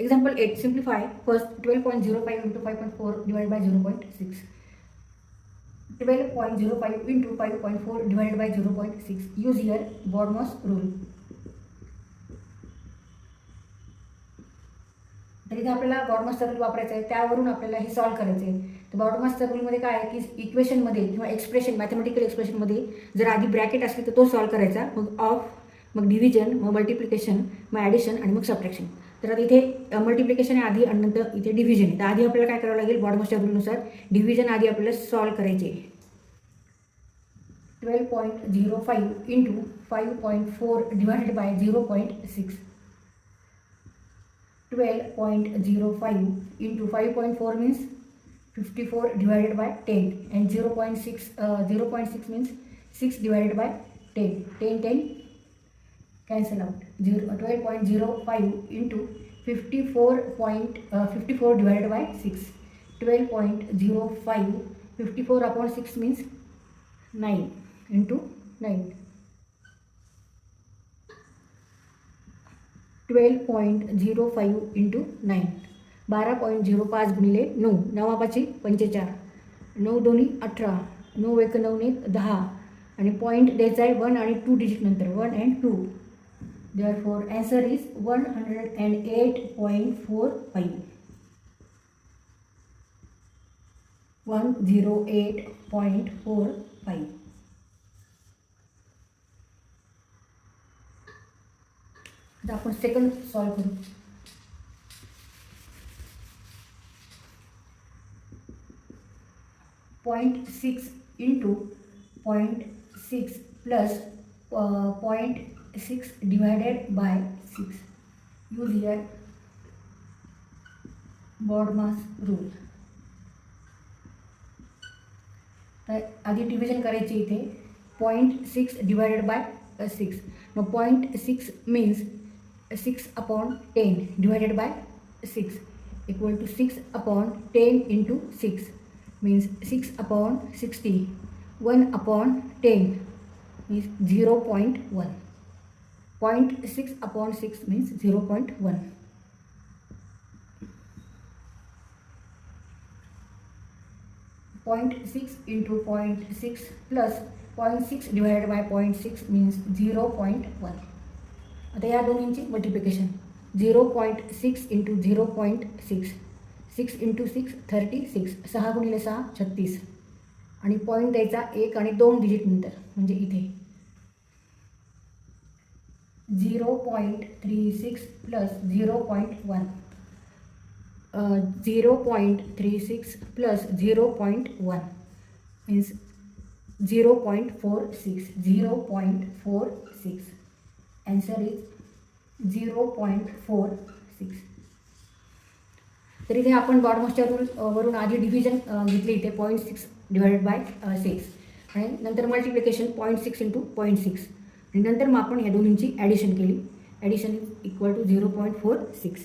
Example eight simplify first twelve point zero five into five point four divide by zero point six twelve point zero five into five point four divide by zero point six use here BODMAS rule तर इथे आपल्याला बॉडमास्टर rule वापरायचा आहे. त्यावरून आपल्याला हे solve करायचं आहे तर बॉडमास्टर रूलमध्ये काय आहे की इक्वेशनमध्ये किंवा एक्सप्रेशन मॅथमॅटिकल एक्सप्रेशनमध्ये जर आधी ब्रॅकेट असली तर तो सॉल्व्ह करायचा. मग ऑफ मग डिव्हिजन मग मल्टिप्लिकेशन मग ॲडिशन आणि मग सबट्रॅक्शन तर आता इथे मल्टिप्लिकेशन आहे आधी अनंतर इथे डिव्हिजन तर आधी आपल्याला काय करावं लागेल? बॉडमसच्या रूलनुसार डिव्हिजन आधी आपल्याला सॉल्व करायचे twelve point zero five into five point four divided by zero point six twelve point zero five into five point four means fifty four divided by ten and zero point six zero point six means six divided by ten ten ten cancel out zero twelve point zero five into fifty four point fifty four divided by six twelve point zero five fifty four upon six means nine into nine twelve point zero five into nine बारा point zero पाच गुणिले नऊ. नवापाची पंचेचार नऊ दोन्ही अठरा. नऊ एक नऊ नऊने दहा. आणि पॉईंट द्यायचा आहे वन आणि टू डिजिट नंतर. One and two there four answer is one hundred and eight point four five one zero eight point four five आता आपण सेकंड सॉल्व करू point six into point six plus point six divided by six use here BODMAS rule तर आधी division करायची इथे. Point six divided by six मग point six means six upon ten divided by six equal to six upon ten into six means six upon sixty one upon ten means zero point one point six upon six means zero point one point six into point six plus point six divided by point six means zero point one आता या दोन्हींची multiplication zero point six into zero point six six into six thirty six सहा गुणिले सहा छत्तीस. आणि point द्यायचा एक आणि दोन डिजिट नंतर म्हणजे इथे. Zero point three six plus zero point one zero point three six plus zero point one means zero point four six zero point four six answer is zero point four six तर इथे आपण बॉडमोस्टच्या rule वरून आधी division घेतली इथे point six divided by six आणि नंतर multiplication point six into point six आणि नंतर मग आपण या दोन्हींची ॲडिशन केली. Addition is equal to zero point four six